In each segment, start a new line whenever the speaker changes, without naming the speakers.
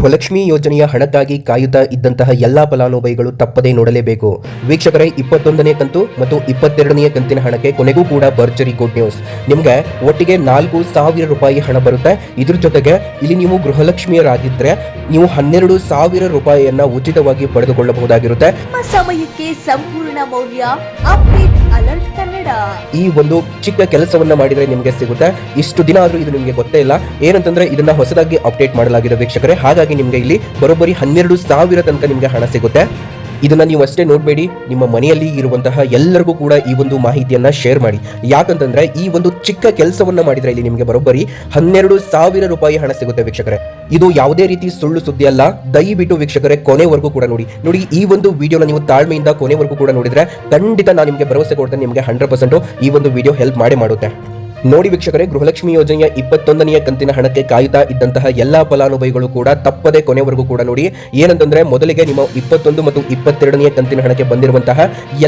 ಗೃಹಲಕ್ಷ್ಮಿ ಯೋಜನೆಯ ಹಣಕ್ಕಾಗಿ ಕಾಯುತ್ತಾ ಇದ್ದಂತಹ ಎಲ್ಲಾ ಫಲಾನುಭವಿಗಳು ತಪ್ಪದೇ ನೋಡಲೇಬೇಕು. ವೀಕ್ಷಕರೇ, ಇಪ್ಪತ್ತೊಂದನೇ ಕಂತು ಮತ್ತು ಇಪ್ಪತ್ತೆರಡನೇ ಕಂತಿನ ಹಣಕ್ಕೆ ಕೊನೆಗೂ ಕೂಡ ಭರ್ಜರಿ ಗುಡ್ ನ್ಯೂಸ್. ನಿಮಗೆ ಒಟ್ಟಿಗೆ ನಾಲ್ಕು ಸಾವಿರ ರೂಪಾಯಿ ಹಣ ಬರುತ್ತೆ. ಇದ್ರ ಜೊತೆಗೆ ಇಲ್ಲಿ ನೀವು ಗೃಹಲಕ್ಷ್ಮಿಯರಾಗಿದ್ದರೆ ನೀವು ಹನ್ನೆರಡು ಸಾವಿರ ರೂಪಾಯಿಯನ್ನ ಉಚಿತವಾಗಿ ಪಡೆದುಕೊಳ್ಳಬಹುದಾಗಿರುತ್ತೆ.
ಸಮಯಕ್ಕೆ ಸಂಪೂರ್ಣ ಮೌಲ್ಯ. ಅಲರ್ಟ್ ಕನ್ನಡ.
ಈ ಒಂದು ಚಿಕ್ಕ ಕೆಲಸವನ್ನ ಮಾಡಿದ್ರೆ ನಿಮಗೆ ಸಿಗುತ್ತೆ. ಇಷ್ಟು ದಿನ ಆದ್ರೂ ಇದು ನಿಮಗೆ ಗೊತ್ತೇ ಇಲ್ಲ. ಏನಂತಂದ್ರೆ ಇದನ್ನ ಹೊಸದಾಗಿ ಅಪ್ಡೇಟ್ ಮಾಡಲಾಗಿದೆ ವೀಕ್ಷಕರೇ. ಹಾಗಾಗಿ ನಿಮ್ಗೆ ಇಲ್ಲಿ ಬರೋಬ್ಬರಿ ಹನ್ನೆರಡು ಸಾವಿರ ತನಕ ನಿಮಗೆ ಹಣ ಸಿಗುತ್ತೆ. ಇದನ್ನ ನೀವು ಅಷ್ಟೇ ನೋಡಬೇಡಿ. ನಿಮ್ಮ ಮನೆಯಲ್ಲಿ ಇರುವಂತಹ ಎಲ್ಲರಿಗೂ ಕೂಡ ಈ ಒಂದು ಮಾಹಿತಿಯನ್ನ ಶೇರ್ ಮಾಡಿ. ಯಾಕಂತಂದ್ರೆ ಈ ಒಂದು ಚಿಕ್ಕ ಕೆಲಸವನ್ನ ಮಾಡಿದ್ರೆ ಇಲ್ಲಿ ನಿಮಗೆ ಬರೋಬ್ಬರಿ ಹನ್ನೆರಡು ಸಾವಿರ ರೂಪಾಯಿ ಹಣ ಸಿಗುತ್ತೆ ವೀಕ್ಷಕರೇ. ಇದು ಯಾವುದೇ ರೀತಿ ಸುಳ್ಳು ಸುದ್ದಿ ಅಲ್ಲ. ದಯವಿಟ್ಟು ವೀಕ್ಷಕರೇ, ಕೊನೆವರೆಗೂ ಕೂಡ ನೋಡಿ. ನೋಡಿ, ಈ ಒಂದು ವಿಡಿಯೋನ ನೀವು ತಾಳ್ಮೆಯಿಂದ ಕೊನೆವರೆಗೂ ಕೂಡ ನೋಡಿದ್ರೆ ಖಂಡಿತ ನಾನು ನಿಮಗೆ ಭರವಸೆ ಕೊಡ್ತೇನೆ, ನಿಮಗೆ ಹಂಡ್ರೆಡ್ ಪರ್ಸೆಂಟ್ ಈ ಒಂದು ವಿಡಿಯೋ ಹೆಲ್ಪ್ ಮಾಡೇ ಮಾಡುತ್ತೆ. ನೋಡಿ ವೀಕ್ಷಕರೇ, ಗೃಹಲಕ್ಷ್ಮಿ ಯೋಜನೆಯ ಇಪ್ಪತ್ತೊಂದನೆಯ ಕಂತಿನ ಹಣಕ್ಕೆ ಕಾಯುತ್ತಾ ಇದ್ದಂತಹ ಎಲ್ಲಾ ಫಲಾನುಭವಿಗಳು ಕೂಡ ತಪ್ಪದೆ ಕೊನೆವರೆಗೂ ಕೂಡ ನೋಡಿ, ಏನಂತಂದ್ರೆ ಮೊದಲಿಗೆ ನಿಮ್ಮ ಇಪ್ಪತ್ತೊಂದು ಮತ್ತು ಇಪ್ಪತ್ತೆರಡನೆಯ ಕಂತಿನ ಹಣಕ್ಕೆ ಬಂದಿರುವಂತಹ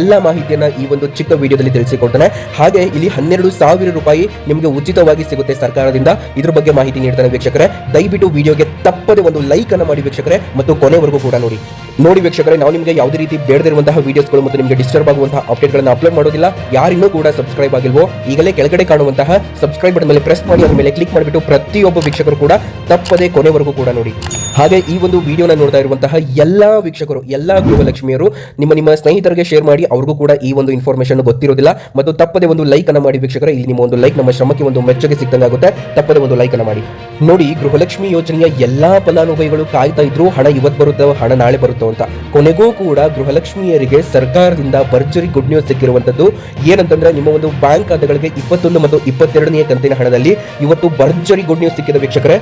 ಎಲ್ಲ ಮಾಹಿತಿಯನ್ನ ಈ ಒಂದು ಚಿಕ್ಕ ವಿಡಿಯೋದಲ್ಲಿ ತಿಳಿಸಿಕೊಡ್ತಾನೆ. ಹಾಗೆ ಇಲ್ಲಿ ಹನ್ನೆರಡು ಸಾವಿರ ರೂಪಾಯಿ ನಿಮಗೆ ಉಚಿತವಾಗಿ ಸಿಗುತ್ತೆ ಸರ್ಕಾರದಿಂದ. ಇದ್ರ ಬಗ್ಗೆ ಮಾಹಿತಿ ನೀಡ್ತಾನೆ ವೀಕ್ಷಕರೇ. ದಯವಿಟ್ಟು ವಿಡಿಯೋಗೆ ತಪ್ಪದೆ ಒಂದು ಲೈಕ್ ಅನ್ನು ಮಾಡಿ ವೀಕ್ಷಕರೇ ಮತ್ತು ಕೊನೆವರೆಗೂ ಕೂಡ ನೋಡಿ. ನೋಡಿ ವೀಕ್ಷಕರೇ, ನಾವು ನಿಮಗೆ ಯಾವುದೇ ರೀತಿ ಬೇಡದಿರುವಂತಹ ವಿಡಿಯೋಸ್ಗಳು ಮತ್ತು ನಿಮಗೆ ಡಿಸ್ಟರ್ಬ್ ಆಗುವಂತಹ ಅಪ್ಡೇಟ್ಗಳನ್ನು ಅಪ್ಲೋಡ್ ಮಾಡೋದಿಲ್ಲ. ಯಾರಿನ್ನೂ ಕೂಡ ಸಬ್ಸ್ಕ್ರೈಬ್ ಆಗಿಲ್ವೋ, ಈಗಲೇ ಕೆಳಗಡೆ ಕಾಣುವಂತಹ ಸಬ್ಸ್ಕ್ರೈಬ್ ಬಟನ್ ಮೇಲೆ ಪ್ರೆಸ್ ಮಾಡಿ, ಅದ್ರ ಮೇಲೆ ಕ್ಲಿಕ್ ಮಾಡಿಬಿಟ್ಟು ಪ್ರತಿಯೊಬ್ಬ ವೀಕ್ಷಕರು ಕೂಡ ತಪ್ಪದೆ ಕೊನೆವರೆಗೂ ಕೂಡ ನೋಡಿ. ಹಾಗೆ ಈ ಒಂದು ವಿಡಿಯೋನ ನೋಡ್ತಾ ಇರುವಂತಹ ಎಲ್ಲ ವೀಕ್ಷಕರು, ಎಲ್ಲ ಗೃಹಲಕ್ಷ್ಮಿಯರು, ನಿಮ್ಮ ನಿಮ್ಮ ಸ್ನೇಹಿತರಿಗೆ ಶೇರ್ ಮಾಡಿ, ಅವ್ರಿಗೂ ಕೂಡ ಈ ಒಂದು ಇನ್ಫಾರ್ಮೇಶನ್ ಗೊತ್ತಿರೋದಿಲ್ಲ. ಮತ್ತು ತಪ್ಪದೇ ಒಂದು ಲೈಕ್ ಅನ್ನ ಮಾಡಿ ವೀಕ್ಷಕರ, ಇಲ್ಲಿ ನಿಮ್ಮ ಒಂದು ಲೈಕ್ ನಮ್ಮ ಶ್ರಮಕ್ಕೆ ಒಂದು ಮೆಚ್ಚುಗೆ ಸಿಕ್ದಂಗಾಗುತ್ತೆ ತಪ್ಪದೆ ಒಂದು ಲೈಕ್ ಅನ್ನ ಮಾಡಿ. ನೋಡಿ, ಗೃಹಲಕ್ಷ್ಮಿ ಯೋಜನೆಯ ಎಲ್ಲಾ ಫಲಾನುಭವಿಗಳು ಕಾಯ್ತಾ ಇದ್ರು, ಹಣ ಇವತ್ತು ಬರುತ್ತೋ, ಹಣ ನಾಳೆ ಬರುತ್ತೋ ಅಂತ. ಕೊನೆಗೂ ಕೂಡ ಗೃಹಲಕ್ಷ್ಮಿಯರಿಗೆ ಸರ್ಕಾರದಿಂದ ಭರ್ಜರಿ ಗುಡ್ ನ್ಯೂಸ್ ಸಿಕ್ಕಿರುವಂತದ್ದು. ಏನಂತಂದ್ರೆ, ನಿಮ್ಮ ಒಂದು ಬ್ಯಾಂಕ್ ಖಾತೆಗಳಿಗೆ ಇಪ್ಪತ್ತೊಂದು ಮತ್ತು ಇಪ್ಪತ್ತೆರಡನೆಯ ಕಂತಿನ ಹಣದಲ್ಲಿ ಇವತ್ತು ಭರ್ಜರಿ ಗುಡ್ ನ್ಯೂಸ್ ಸಿಕ್ಕಿದ ವೀಕ್ಷಕರೇ.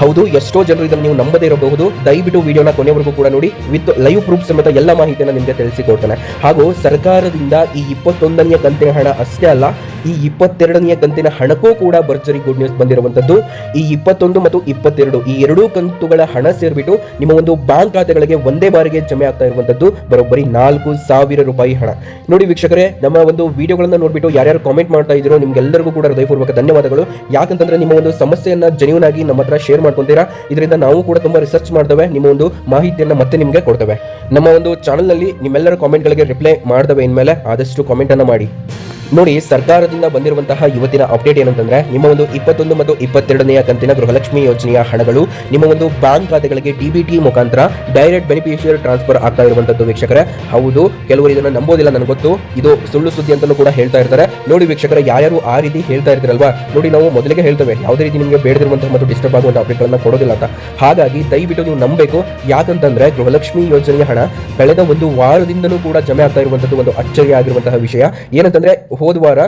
ಹೌದು, ಎಷ್ಟೋ ಜನರು ಇದನ್ನು ನೀವು ನಂಬದೇ ಇರಬಹುದು. ದಯವಿಟ್ಟು ವಿಡಿಯೋನ ಕೊನೆವರೆಗೂ ಕೂಡ ನೋಡಿ. ವಿತ್ ಲೈವ್ ಪ್ರೂಫ್ ಸಮೇತ ಎಲ್ಲ ಮಾಹಿತಿಯನ್ನು ನಿಮಗೆ ತಿಳಿಸಿಕೊಡ್ತಾನೆ ಹಾಗೂ ಸರ್ಕಾರದಿಂದ ಈ ಇಪ್ಪತ್ತೊಂದನೆಯ ಕಂತಿನ ಹಣ ಅಷ್ಟೇ ಅಲ್ಲ ಈ ಇಪ್ಪತ್ತೆರಡನೆಯ ಕಂತಿನ ಹಣಕ್ಕೂ ಕೂಡ ಭರ್ಜರಿ ಗುಡ್ ನ್ಯೂಸ್ ಬಂದಿರುವಂತದ್ದು ಈ ಇಪ್ಪತ್ತೊಂದು ಮತ್ತು ಇಪ್ಪತ್ತೆರಡು ಈ ಎರಡೂ ಕಂತುಗಳ ಹಣ ಸೇರಿಬಿಟ್ಟು ನಿಮ್ಮ ಒಂದು ಬ್ಯಾಂಕ್ ಖಾತೆಗಳಿಗೆ ಒಂದೇ ಬಾರಿಗೆ ಜಮೆ ಆಗ್ತಾ ಇರುವಂತದ್ದು ಬರೋಬ್ಬರಿ ನಾಲ್ಕು ಸಾವಿರ ರೂಪಾಯಿ ಹಣ. ನೋಡಿ ವೀಕ್ಷಕರೇ, ನಮ್ಮ ಒಂದು ವಿಡಿಯೋಗಳನ್ನು ನೋಡ್ಬಿಟ್ಟು ಯಾರ್ಯಾರು ಕಾಮೆಂಟ್ ಮಾಡ್ತಾ ಇದ್ರು ನಿಮ್ಗೆಲ್ಲರಿಗೂ ಕೂಡ ಹೃದಯಪೂರ್ವಕ ಧನ್ಯವಾದಗಳು. ಯಾಕಂತಂದ್ರೆ ನಿಮ್ಮ ಒಂದು ಸಮಸ್ಯೆಯನ್ನ ಜೆನ್ಯೂನ್ ಆಗಿ ನಮ್ಮ ಹತ್ರ ಶೇರ್ ಮಾಡ್ಕೊಂತೀರಾ? ಇದರಿಂದ ನಾವು ಕೂಡ ತುಂಬಾ ರಿಸರ್ಚ್ ಮಾಡ್ತೇವೆ, ನಿಮ್ಮ ಒಂದು ಮಾಹಿತಿಯನ್ನ ಮತ್ತೆ ನಿಮಗೆ ಕೊಡ್ತೇವೆ. ನಮ್ಮ ಒಂದು ಚಾನಲ್ನಲ್ಲಿ ನಿಮ್ಮೆಲ್ಲರ ಕಾಮೆಂಟ್ಗಳಿಗೆ ರಿಪ್ಲೈ ಮಾಡ್ತೇವೆ ಇನ್ಮೇಲೆ ಆದಷ್ಟು ಕಾಮೆಂಟ್ ಅನ್ನ ಮಾಡಿ. ನೋಡಿ ಸರ್ಕಾರದಿಂದ ಬಂದಿರುವಂತಹ ಯುವತಿನ ಅಪ್ಡೇಟ್ ಏನಂತಂದ್ರೆ, ನಿಮ್ಮ ಒಂದು ಇಪ್ಪತ್ತೊಂದು ಮತ್ತು ಇಪ್ಪತ್ತೆರಡನೆಯ ಕಂತಿನ ಗೃಹಲಕ್ಷ್ಮಿ ಯೋಜನೆಯ ಹಣಗಳು, ನಿಮ್ಮ ಒಂದು ಬ್ಯಾಂಕ್ ಖಾತೆಗಳಿಗೆ ಡಿಬಿಟಿ ಮುಖಾಂತರ ಡೈರೆಕ್ಟ್ ಬೆನಿಫಿಷಿಯರ್ ಟ್ರಾನ್ಸ್ಫರ್ ಆಗ್ತಾ ಇರುವಂತದ್ದು ವೀಕ್ಷಕರೇ. ಹೌದು, ಕೆಲವರು ಇದನ್ನ ನಂಬೋದಿಲ್ಲ ನನಗೆ ಗೊತ್ತು. ಇದು ಸುಳ್ಳು ಸುದ್ದಿ ಅಂತಾನೂ ಕೂಡ ಹೇಳ್ತಾ ಇರ್ತಾರೆ. ನೋಡಿ ವೀಕ್ಷಕರ, ಯಾರ್ಯಾರು ಆ ರೀತಿ ಹೇಳ್ತಾ ಇರ್ತಾರಲ್ವಾ? ನೋಡಿ ನಾವು ಮೊದಲಿಗೆ ಹೇಳ್ತೇವೆ, ಯಾವುದೇ ರೀತಿ ನಿಮಗೆ ಬೇಡದಿರುವಂತಹ ಮತ್ತು ಡಿಸ್ಟರ್ಬ್ ಆಗುವಂತಹ ಅಪ್ಡೇಟ್ಗಳನ್ನು ಕೊಡೋದಿಲ್ಲ ಅಂತ. ಹಾಗಾಗಿ ದಯವಿಟ್ಟು ನೀವು ನಂಬಬೇಕು ಯಾಕಂತಂದ್ರೆ ಗೃಹಲಕ್ಷ್ಮಿ ಯೋಜನೆಯ ಹಣ ಕಳೆದ ಒಂದು ವಾರದಿಂದಲೂ ಕೂಡ ಜಮೆ ಆಗ್ತಾ ಇರುವಂತದ್ದು ಒಂದು ಅಚ್ಚರಿ ಆಗಿರುವಂತಹ ವಿಷಯ. ಏನಂತಂದ್ರೆ ಹೋದ ವಾರ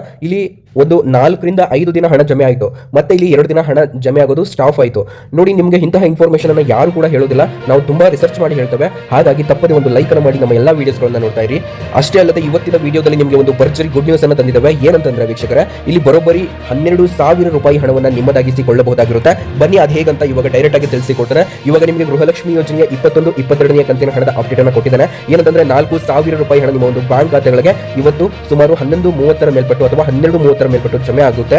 ಒಂದು ನಾಲ್ಕರಿಂದ ಐದು ದಿನ ಹಣ ಜಮೆ ಆಯಿತು. ಮತ್ತೆ ಇಲ್ಲಿ ಎರಡು ದಿನ ಹಣ ಜಮೆ ಆಗೋದು ಸ್ಟಾಫ್ ಆಯಿತು. ನೋಡಿ, ನಿಮಗೆ ಇಂತಹ ಇನ್ಫಾರ್ಮೇಷನ್ ಅನ್ನು ಯಾರು ಕೂಡ ಹೇಳೋದಿಲ್ಲ. ನಾವು ತುಂಬಾ ರಿಸರ್ಚ್ ಮಾಡಿ ಹೇಳ್ತೇವೆ. ಹಾಗಾಗಿ ತಪ್ಪದೆ ಒಂದು ಲೈಕ್ ಅನ್ನು ಮಾಡಿ ನಮ್ಮ ಎಲ್ಲ ವಿಡಿಯೋಸ್ಗಳನ್ನ ನೋಡ್ತಾ ಇರಿ. ಅಷ್ಟೇ ಅಲ್ಲದೆ ಇವತ್ತಿನ ವಿಡಿಯೋದಲ್ಲಿ ನಿಮಗೆ ಒಂದು ಭರ್ಜರಿ ಗುಡ್ ನ್ಯೂಸ್ ಅನ್ನು ತಂದಿದ್ದೇವೆ. ಏನಂತಂದ್ರೆ ವೀಕ್ಷಕರೇ, ಇಲ್ಲಿ ಬರೋಬ್ಬರಿ ಹನ್ನೆರಡು ಸಾವಿರ ರೂಪಾಯಿ ಹಣವನ್ನು ನಿಮ್ಮದಾಗಿಸಿಕೊಳ್ಳಬಹುದಾಗಿರುತ್ತೆ. ಬನ್ನಿ, ಅದು ಹೇಗಂತ ಇವಾಗ ಡೈರೆಕ್ಟ್ ಆಗಿ ತಿಳಿಸಿಕೊಡ್ತಾರೆ ಇವಾಗ ನಿಮಗೆ ಗೃಹಲಕ್ಷ್ಮಿ ಯೋಜನೆಯ ಇಪ್ಪತ್ತೊಂದು ಇಪ್ಪತ್ತೆರಡನೇ ಕಂತಿನ ಹಣದ ಅಪ್ಡೇಟ್ ಅನ್ನು ಕೊಟ್ಟಿದ್ದಾನೆ. ಏನಂತಂದ್ರೆ ನಾಲ್ಕು ಸಾವಿರ ರೂಪಾಯಿ ಹಣ ನಿಮ್ಮ ಒಂದು ಬ್ಯಾಂಕ್ ಖಾತೆಗಳಿಗೆ. ಇವತ್ತು ಸುಮಾರು ಹನ್ನೊಂದು, ಮೂವತ್ತರ ಮೇಲ್ಪಟ್ಟು ಅಥವಾ ಹನ್ನೆರಡು ಮೂವತ್ತರ ಮೇಲ್ಪಟ್ಟು ಜಮೆ ಆಗುತ್ತೆ.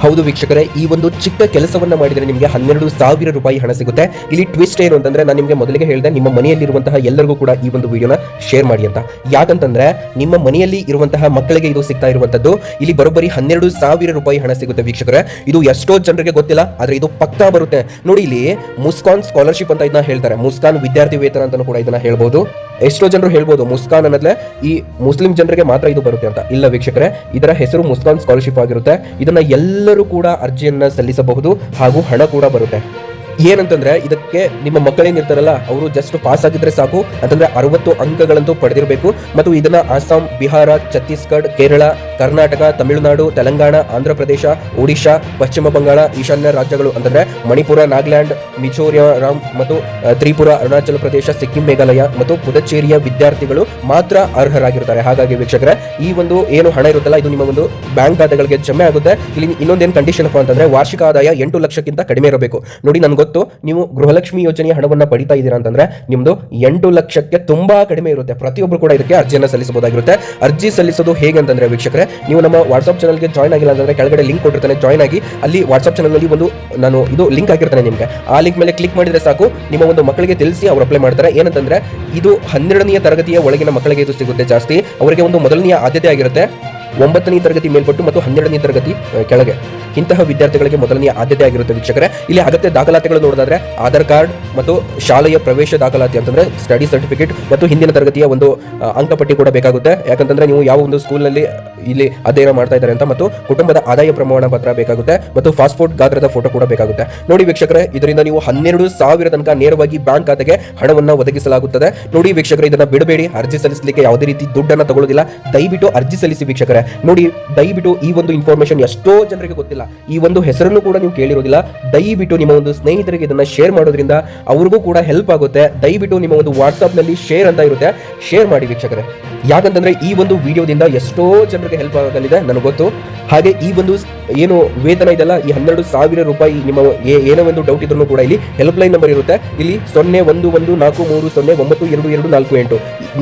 ಹೌದು ವೀಕ್ಷಕರೇ, ಈ ಒಂದು ಚಿಕ್ಕ ಕೆಲಸವನ್ನ ಮಾಡಿದರೆ ನಿಮಗೆ ಹನ್ನೆರಡು ಸಾವಿರ ರೂಪಾಯಿ ಹಣ ಸಿಗುತ್ತೆ. ಇಲ್ಲಿ ಟ್ವಿಸ್ಟ್ ಏನು ಅಂತಂದ್ರೆ ನಾನು ನಿಮಗೆ ಮೊದಲಿಗೆ ಹೇಳಿದೆ, ನಿಮ್ಮ ಮನೆಯಲ್ಲಿರುವಂತಹ ಎಲ್ಲರಿಗೂ ಕೂಡ ಈ ಒಂದು ವಿಡಿಯೋನ ಶೇರ್ ಮಾಡಿ ಅಂತ. ಯಾಕಂತಂದ್ರೆ, ನಿಮ್ಮ ಮನೆಯಲ್ಲಿ ಇರುವಂತಹ ಮಕ್ಕಳಿಗೆ ಇದು ಸಿಗ್ತಾ ಇರುವಂತದ್ದು ಇಲ್ಲಿ ಬರೋಬ್ಬರಿ ಹನ್ನೆರಡು ಸಾವಿರ ರೂಪಾಯಿ ಹಣ ಸಿಗುತ್ತೆ ವೀಕ್ಷಕರೇ. ಇದು ಎಷ್ಟೋ ಜನರಿಗೆ ಗೊತ್ತಿಲ್ಲ, ಆದ್ರೆ ಇದು ಪಕ್ಕಾ ಬರುತ್ತೆ. ನೋಡಿ ಇಲ್ಲಿ ಮುಸ್ಕಾನ್ ಸ್ಕಾಲರ್ಶಿಪ್ ಅಂತ ಇದನ್ನ ಹೇಳ್ತಾರೆ. ಮುಸ್ಕಾನ್ ವಿದ್ಯಾರ್ಥಿ ವೇತನ ಅಂತ ಕೂಡ ಇದನ್ನ ಹೇಳ್ಬೋದು. ಎಷ್ಟೋ ಜನರು ಹೇಳ್ಬೋದು, ಮುಸ್ಕಾನ್ ಅನ್ನೋದ್ಲೆ ಈ ಮುಸ್ಲಿಂ ಜನರಿಗೆ ಮಾತ್ರ ಇದು ಬರುತ್ತೆ ಅಂತ. ಇಲ್ಲ ವೀಕ್ಷಕರೇ, ಇದರ ಹೆಸರು ಮುಸ್ಕಾನ್ ಸ್ಕಾಲರ್ಶಿಪ್ ಆಗಿರುತ್ತೆ. ಇದನ್ನ ಎಲ್ಲರೂ ಕೂಡ ಅರ್ಜಿಯನ್ನ ಸಲ್ಲಿಸಬಹುದು ಹಾಗೂ ಹಣ ಕೂಡ ಬರುತ್ತೆ. ಏನಂತಂದ್ರೆ ಇದಕ್ಕೆ ನಿಮ್ಮ ಮಕ್ಕಳೇನಿರ್ತಾರಲ್ಲ ಅವರು ಜಸ್ಟ್ ಪಾಸ್ ಆಗಿದ್ರೆ ಸಾಕು, ಅಂತಂದ್ರೆ ಅರವತ್ತು ಅಂಕಗಳಂತೂ ಪಡೆದಿರಬೇಕು. ಮತ್ತು ಇದನ್ನ ಅಸ್ಸಾಂ ಬಿಹಾರ ಛತ್ತೀಸ್ಗಢ ಕೇರಳ ಕರ್ನಾಟಕ ತಮಿಳುನಾಡು ತೆಲಂಗಾಣ ಆಂಧ್ರ ಪ್ರದೇಶ ಒಡಿಶಾ ಪಶ್ಚಿಮ ಬಂಗಾಳ ಈಶಾನ್ಯ ರಾಜ್ಯಗಳು, ಅಂತಂದ್ರೆ ಮಣಿಪುರ, ನಾಗಾಲ್ಯಾಂಡ್, ಮಿಜೋರಾಂ ಮತ್ತು ತ್ರಿಪುರ, ಅರುಣಾಚಲ ಪ್ರದೇಶ, ಸಿಕ್ಕಿಂ ಮೇಘಾಲಯ ಮತ್ತು ಪುದುಚೇರಿಯ ವಿದ್ಯಾರ್ಥಿಗಳು ಮಾತ್ರ ಅರ್ಹರಾಗಿರ್ತಾರೆ. ಹಾಗಾಗಿ ವೀಕ್ಷಕರ, ಈ ಒಂದು ಏನು ಹಣ ಇರುತ್ತಲ್ಲ, ಇದು ನಿಮ್ಮ ಒಂದು ಬ್ಯಾಂಕ್ ಖಾತೆಗಳಿಗೆ ಜಮೆ ಆಗುತ್ತೆ. ಇಲ್ಲಿ ಇನ್ನೊಂದೇನು ಕಂಡೀಷನ್ ಅಂತಂದ್ರೆ ವಾರ್ಷಿಕ ಆದಾಯ ಎಂಟು ಲಕ್ಷಕ್ಕಿಂತ ಕಡಿಮೆ ಇರಬೇಕು. ನೋಡಿ, ನನ್ಗೆ ಇವತ್ತು ನೀವು ಗೃಹಲಕ್ಷ್ಮಿ ಯೋಜನೆಯ ಹಣವನ್ನು ಪಡಿತಾ ಇದ್ದೀರಾ ಅಂತಂದ್ರೆ ನಿಮ್ದು ಎಂಟು ಲಕ್ಷಕ್ಕೆ ತುಂಬಾ ಕಡಿಮೆ ಇರುತ್ತೆ. ಪ್ರತಿಯೊಬ್ಬರು ಕೂಡ ಇದಕ್ಕೆ ಅರ್ಜಿಯನ್ನು ಸಲ್ಲಿಸಬಹುದಾಗಿರುತ್ತೆ. ಅರ್ಜಿ ಸಲ್ಲಿಸೋದು ಹೇಗೆ ಅಂತಂದ್ರೆ ವೀಕ್ಷಕರೇ, ನೀವು ನಮ್ಮ ವಾಟ್ಸ್ಆಪ್ ಚಾನಲ್ಗೆ ಜಾಯ್ನ್ ಆಗಿಲ್ಲ ಅಂತಂದ್ರೆ ಕೆಳಗಡೆ ಲಿಂಕ್ ಕೊಟ್ಟಿರ್ತಾನೆ ಜಾಯ್ನ್ ಆಗಿ ಅಲ್ಲಿ ವಾಟ್ಸ್ಆಪ್ ಚಾನಲ್ನಲ್ಲಿ ಒಂದು ನಾನು ಇದು ಲಿಂಕ್ ಹಾಕಿರ್ತಾನೆ ನಿಮಗೆ. ಆ ಲಿಂಕ್ ಮೇಲೆ ಕ್ಲಿಕ್ ಮಾಡಿದ್ರೆ ಸಾಕು, ನಿಮ್ಮ ಒಂದು ಮಕ್ಕಳಿಗೆ ತಿಳಿಸಿ ಅವ್ರು ಅಪ್ಲೈ ಮಾಡ್ತಾರೆ. ಏನಂತಂದ್ರೆ ಇದು ಹನ್ನೆರಡನೆಯ ತರಗತಿಯ ಒಳಗಿನ ಮಕ್ಕಳಿಗೆ ಇದು ಸಿಗುತ್ತೆ ಜಾಸ್ತಿ. ಅವರಿಗೆ ಒಂದು ಮೊದಲನೆಯ ಆದ್ಯತೆ ಆಗಿರುತ್ತೆ. ಒಂಬತ್ತನೇ ತರಗತಿ ಮೇಲ್ಪಟ್ಟು ಮತ್ತು ಹನ್ನೆರಡನೇ ತರಗತಿ ಕೆಳಗೆ. ಇಂತಹ ವಿದ್ಯಾರ್ಥಿಗಳಿಗೆ ಮೊದಲನೇ ಆದ್ಯತೆ ಆಗಿರುತ್ತೆ ವೀಕ್ಷಕರೇ. ಇಲ್ಲಿ ಅಗತ್ಯ ದಾಖಲಾತಿಗಳು ನೋಡೋದಾದ್ರೆ ಆಧಾರ್ ಕಾರ್ಡ್ ಮತ್ತು ಶಾಲೆಯ ಪ್ರವೇಶ ದಾಖಲಾತಿ ಅಂತಂದ್ರೆ ಸ್ಟಡಿ ಸರ್ಟಿಫಿಕೇಟ್ ಮತ್ತು ಹಿಂದಿನ ತರಗತಿಯ ಒಂದು ಅಂಕಪಟ್ಟಿ ಕೂಡ ಬೇಕಾಗುತ್ತೆ. ಯಾಕಂತಂದ್ರೆ ನೀವು ಯಾವ ಒಂದು ಸ್ಕೂಲ್ನಲ್ಲಿ ಇಲ್ಲಿ ಅಧ್ಯಯನ ಮಾಡ್ತಾ ಇದ್ದಾರೆ ಅಂತ ಮತ್ತು ಕುಟುಂಬದ ಆದಾಯ ಪ್ರಮಾಣ ಪತ್ರ ಬೇಕಾಗುತ್ತೆ ಮತ್ತು ಪಾಸ್ಪೋರ್ಟ್ ಗಾತ್ರದ ಫೋಟೋ ಕೂಡ ಬೇಕಾಗುತ್ತೆ. ನೋಡಿ ವೀಕ್ಷಕರೇ, ಇದರಿಂದ ನೀವು ಹನ್ನೆರಡು ಸಾವಿರ ತನಕ ನೇರವಾಗಿ ಬ್ಯಾಂಕ್ ಖಾತೆಗೆ ಹಣವನ್ನು ಒದಗಿಸಲಾಗುತ್ತದೆ. ನೋಡಿ ವೀಕ್ಷಕರೇ, ಇದನ್ನ ಬಿಡಬೇಡಿ, ಅರ್ಜಿ ಸಲ್ಲಿಸಲಿಕ್ಕೆ ಯಾವುದೇ ರೀತಿ ದುಡ್ಡನ್ನು ತಗೊಳ್ಳೋದಿಲ್ಲ. ದಯವಿಟ್ಟು ಅರ್ಜಿ ಸಲ್ಲಿಸಿ ವೀಕ್ಷಕರೇ. ನೋಡಿ, ದಯವಿಟ್ಟು ಈ ಒಂದು ಇನ್ಫಾರ್ಮೇಶನ್ ಎಷ್ಟೋ ಜನರಿಗೆ ಗೊತ್ತಿಲ್ಲ. ಈ ಒಂದು ಹೆಸರನ್ನು ಕೂಡ ನೀವು ಕೇಳಿರೋದಿಲ್ಲ. ದಯವಿಟ್ಟು ನಿಮ್ಮ ಒಂದು ಸ್ನೇಹಿತರಿಗೆ ಇದನ್ನ ಶೇರ್ ಮಾಡೋದ್ರಿಂದ ಅವ್ರಿಗೂ ಕೂಡ ಹೆಲ್ಪ್ ಆಗುತ್ತೆ. ದಯವಿಟ್ಟು ನಿಮ್ಮ ಒಂದು ವಾಟ್ಸಪ್ನಲ್ಲಿ ಶೇರ್ ಅಂತ ಇರುತ್ತೆ. ಶೇರ್ ಮಾಡಿ ವೀಕ್ಷಕರೇ. ಯಾಕಂತಂದ್ರೆ ಈ ಒಂದು ವಿಡಿಯೋದಿಂದ ಎಷ್ಟೋ ಜನರಿಗೆ ಹೆಲ್ಪ್ ಆಗಲಿದೆ, ನನಗೆ ಗೊತ್ತು. ಹಾಗೆ ಈ ಒಂದು ಏನು ವೇತನ ಇದೆಲ್ಲ ಈ ಹನ್ನೆರಡು ಸಾವಿರ ರೂಪಾಯಿ ನಿಮ್ಮ ಏನೋ ಒಂದು ಡೌಟ್ ಇದ್ರೂ ಕೂಡ ಇಲ್ಲಿ ಹೆಲ್ಪ್ ಲೈನ್ ನಂಬರ್ ಇರುತ್ತೆ. ಇಲ್ಲಿ ಸೊನ್ನೆ ಒಂದು ಒಂದು ನಾಲ್ಕು ಮೂರು ಸೊನ್ನೆ ಒಂಬತ್ತು ಎರಡು ಎರಡು ನಾಲ್ಕು ಎಂಟು.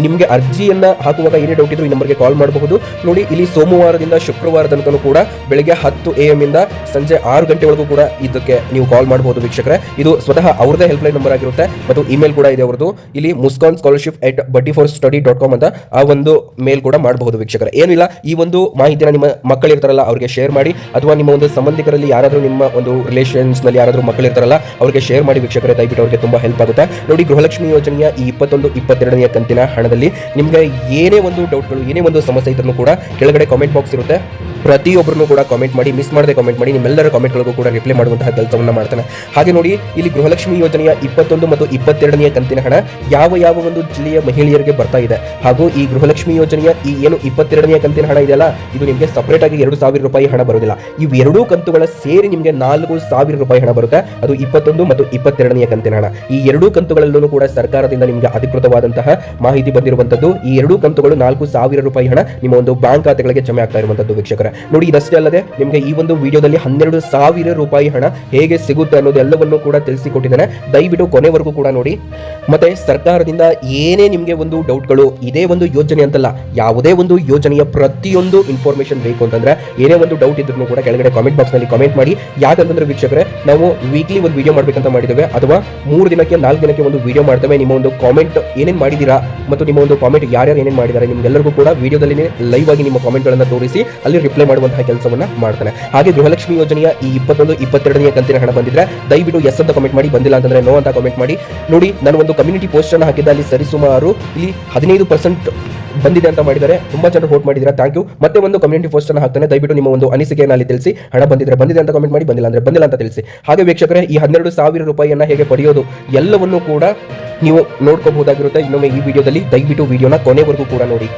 ನಿಮಗೆ ಅರ್ಜಿಯನ್ನ ಹಾಕುವಾಗ ಏನೇ ಡೌಟ್ ಇದ್ರೂ ಈ ನಂಬರ್ಗೆ ಕಾಲ್ ಮಾಡಬಹುದು. ನೋಡಿ, ಇಲ್ಲಿ ಸೋಮವಾರದಿಂದ ಶುಕ್ರವಾರ ಕೂಡ ಬೆಳಗ್ಗೆ ಹತ್ತು ಎ ಎಂ ಇಂದ ಸಂಜೆ ಆರು ಗಂಟೆವರೆಗೂ ಕೂಡ ಇದಕ್ಕೆ ನೀವು ಕಾಲ್ ಮಾಡಬಹುದು ವೀಕ್ಷಕರೇ. ಇದು ಸ್ವತಃ ಅವ್ರದೇ ಹೆಲ್ಪ್ ಲೈನ್ ನಂಬರ್ ಆಗಿರುತ್ತೆ ಮತ್ತು ಇಮೇಲ್ ಕೂಡ ಇದೆ ಅವರದು ಇಲ್ಲಿ ಮುಸ್ಕಾನ್ ಸ್ಕಾಲರ್ಶಿಪ್ ಎಟ್ ಬಡ್ಡಿ ಫಾರ್ ಸ್ಟಡಿ ಡಾಟ್ ಕಾಮ್ ಅಂತ ಆ ಒಂದು ಮೇಲ್ ಕೂಡ ಮಾಡಬಹುದು ವೀಕ್ಷಕರೇ. ಏನಿಲ್ಲ, ಈ ಮಾಹಿತಿನ ನಿಮ್ಮ ಮಕ್ಕಳಿರ್ತಾರಲ್ಲ ಅವ್ರಿಗೆ ಶೇರ್ ಮಾಡಿ, ಅಥವಾ ನಿಮ್ಮ ಒಂದು ಸಂಬಂಧಿಕರಲ್ಲಿ ಯಾರಾದರೂ ನಿಮ್ಮ ಒಂದು ರಿಲೇಷನ್ಸ್ನಲ್ಲಿ ಯಾರಾದರೂ ಮಕ್ಕಳಿರ್ತಾರಲ್ಲ ಅವರಿಗೆ ಶೇರ್ ಮಾಡಿ ವೀಕ್ಷಕರೇ, ದಯವಿಟ್ಟು ಅವರಿಗೆ ತುಂಬ ಹೆಲ್ಪ್ ಆಗುತ್ತೆ. ನೋಡಿ, ಗೃಹಲಕ್ಷ್ಮಿ ಯೋಜನೆಯ ಈ ಇಪ್ಪತ್ತೊಂದು, ಇಪ್ಪತ್ತೆರಡನೆಯ ಕಂತಿನ ಹಣದಲ್ಲಿ ನಿಮಗೆ ಏನೇ ಒಂದು ಡೌಟ್ಗಳು ಏನೇ ಒಂದು ಸಮಸ್ಯೆ ಇದ್ರೂ ಕೂಡ ಕೆಳಗಡೆ ಕಾಮೆಂಟ್ ಬಾಕ್ಸ್ ಇರುತ್ತೆ. ಪ್ರತಿಯೊಬ್ಬರನ್ನು ಕೂಡ ಕಾಮೆಂಟ್ ಮಾಡಿ ಮಿಸ್ ಮಾಡದೆ ಕಾಮೆಂಟ್ ಮಾಡಿ, ನಿಮ್ಮೆಲ್ಲರ ಕಾಮೆಂಟ್ಗಳಿಗೂ ಕೂಡ ರಿಪ್ಲೈ ಮಾಡುವಂತಹ ಕೆಲಸವನ್ನು ಮಾಡ್ತಾನೆ. ಹಾಗೆ ನೋಡಿ, ಇಲ್ಲಿ ಗೃಹಲಕ್ಷ್ಮಿ ಯೋಜನೆಯ ಇಪ್ಪತ್ತೊಂದು ಮತ್ತು ಇಪ್ಪತ್ತೆರಡನೆಯ ಕಂತಿನ ಹಣ ಯಾವ ಯಾವ ಒಂದು ಜಿಲ್ಲೆಯ ಮಹಿಳೆಯರಿಗೆ ಬರ್ತಾ ಇದೆ. ಹಾಗೂ ಈ ಗೃಹಲಕ್ಷ್ಮಿ ಯೋಜನೆಯ ಈ ಏನು ಇಪ್ಪತ್ತೆರಡನೆಯ ಕಂತಿನ ಹಣ ಇದೆಯಲ್ಲ, ಇದು ನಿಮಗೆ ಸಪರೇಟ್ ಆಗಿ ಎರಡು ಸಾವಿರ ರೂಪಾಯಿ ಹಣ ಬರೋದಿಲ್ಲ ಇವೆರಡೂ ಕಂತುಗಳ ಸೇರಿ ನಿಮಗೆ ನಾಲ್ಕು ಸಾವಿರ ರೂಪಾಯಿ ಹಣ ಬರುತ್ತೆ. ಅದು ಇಪ್ಪತ್ತೊಂದು ಮತ್ತು ಇಪ್ಪತ್ತೆರಡನೆಯ ಕಂತಿನ ಹಣ. ಈ ಎರಡೂ ಕಂತುಗಳಲ್ಲೂ ಕೂಡ ಸರ್ಕಾರದಿಂದ ನಿಮಗೆ ಅಧಿಕೃತವಾದಂತಹ ಮಾಹಿತಿ ಬಂದಿರುವಂತದ್ದು ಈ ಎರಡೂ ಕಂತುಗಳು ನಾಲ್ಕು ಸಾವಿರ ರೂಪಾಯಿ ಹಣ ನಿಮ್ಮ ಒಂದು ಬ್ಯಾಂಕ್ ಖಾತೆಗಳಿಗೆ ಜಮೆ ಆಗ್ತಾ ಇರುವಂತದ್ದು ವೀಕ್ಷಕರೇ. ನೋಡಿ, ಇದಷ್ಟೇ ಅಲ್ಲದೆ ನಿಮಗೆ ಈ ಒಂದು ವಿಡಿಯೋದಲ್ಲಿ ಹನ್ನೆರಡು ಸಾವಿರ ರೂಪಾಯಿ ಹಣ ಹೇಗೆ ಸಿಗುತ್ತೆ ಅನ್ನೋದೆಲ್ಲವನ್ನು ಕೂಡ ತಿಳಿಸಿಕೊಟ್ಟಿದ್ದೇನೆ. ದಯವಿಟ್ಟು ಕೊನೆವರೆಗೂ ಕೂಡ ನೋಡಿ. ಮತ್ತೆ ಸರ್ಕಾರದಿಂದ ಏನೇ ನಿಮಗೆ ಒಂದು ಡೌಟ್ಗಳು, ಇದೇ ಒಂದು ಯೋಜನೆ ಅಂತಲ್ಲ, ಯಾವುದೇ ಒಂದು ಯೋಜನೆಯ ಪ್ರತಿಯೊಂದು ಇನ್ಫಾರ್ಮೇಶನ್ ಬೇಕು ಅಂತಂದ್ರೆ, ಏನೇ ಒಂದು ಡೌಟ್ ಇದ್ರೂ ಕೂಡ ಕೆಳಗಡೆ ಕಾಮೆಂಟ್ ಬಾಕ್ಸ್ನಲ್ಲಿ ಕಾಮೆಂಟ್ ಮಾಡಿ. ಯಾಕಂತಂದ್ರೆ ವೀಕ್ಷಕರೇ, ನಾವು ವೀಕ್ಲಿ ಒಂದು ವಿಡಿಯೋ ಮಾಡ್ಬೇಕಂತ ಮಾಡಿದ್ದೇವೆ, ಅಥವಾ ಮೂರು ದಿನಕ್ಕೆ, ನಾಲ್ಕು ದಿನಕ್ಕೆ ಒಂದು ವಿಡಿಯೋ ಮಾಡ್ತೇವೆ. ನಿಮ್ಮ ಒಂದು ಕಾಮೆಂಟ್ ಏನೇನು ಮಾಡಿದ್ದೀರಾ ಮತ್ತು ನಿಮ್ಮ ಒಂದು ಕಾಮೆಂಟ್ ಯಾರ್ಯಾರು ಏನೇನು ಮಾಡಿದ್ದಾರೆ, ನಿಮ್ಗೆಲ್ಲರಿಗೂ ಕೂಡ ವಿಡಿಯೋದಲ್ಲಿ ಲೈವ್ ಆಗಿ ನಿಮ್ಮ ಕಾಮೆಂಟ್ಗಳನ್ನು ತೋರಿಸಿ, ಅಲ್ಲಿ ರಿಪ್ಲೈ ಮಾಡುವಂತಹ ಕೆಲಸವನ್ನ ಮಾಡ್ತಾನೆ. ಹಾಗೆ ಗೃಹಲಕ್ಷ್ಮಿ ಯೋಜನೆಯ ಈ ಇಪ್ಪತ್ತೊಂದು ಇಪ್ಪತ್ತೆರಡನೇ ಕಂತಿನ ಹಣ ಬಂದಿದ್ರೆ ದಯವಿಟ್ಟು ಎಸ್ ಅಂತ ಕಮೆಂಟ್ ಮಾಡಿ, ಬಂದಿಲ್ಲ ಅಂತಂದ್ರೆ ನೋ ಅಂತ ಕಮೆಂಟ್ ಮಾಡಿ. ನೋಡಿ ನಾನು ಒಂದು ಕಮ್ಯುನಿಟಿ ಪೋಸ್ಟ್ ಅನ್ನು ಹಾಕಿದ್ದೆ, ಅಲ್ಲಿ ಸರಿಸುಮಾರು ಇಲ್ಲಿ ಹದಿನೈದು ಪರ್ಸೆಂಟ್ ಬಂದಿದೆ ಅಂತ ಮಾಡಿದರೆ ತುಂಬಾ ಜನರು ವೋಟ್ ಮಾಡಿದ್ರೆ ಥ್ಯಾಂಕ್ ಯು ಮತ್ತೆ ಒಂದು ಕಮ್ಯುನಿಟಿ ಪೋಸ್ಟ್ ಅನ್ನು ಹಾಕ್ತಾನೆ. ದಯವಿಟ್ಟು ನಿಮ್ಮ ಒಂದು ಅನಿಸಿಕೆಯನ್ನು ಅಲ್ಲಿ ತಿಳಿಸಿ. ಹಣ ಬಂದಿದ್ರೆ ಬಂದಿದೆ ಅಂತ ಕಮೆಂಟ್ ಮಾಡಿ, ಬಂದಿಲ್ಲ ಅಂದ್ರೆ ಬಂದಿಲ್ಲ ಅಂತ ತಿಳಿಸಿ. ಹಾಗೆ ವೀಕ್ಷಕರೇ, ಈ ಹನ್ನೆರಡು ಸಾವಿರ ರೂಪಾಯಿಯನ್ನ ಹೇಗೆ ಪಡೆಯೋದು ಎಲ್ಲವನ್ನೂ ಕೂಡ ನೀವು ನೋಡ್ಕೋಬಹುದಾಗಿರುತ್ತೆ. ಇನ್ನೊಮ್ಮೆ ಈ ವಿಡಿಯೋದಲ್ಲಿ ದಯವಿಟ್ಟು ವಿಡಿಯೋನ ಕೊನೆವರೆಗೂ ಕೂಡ ನೋಡಿ.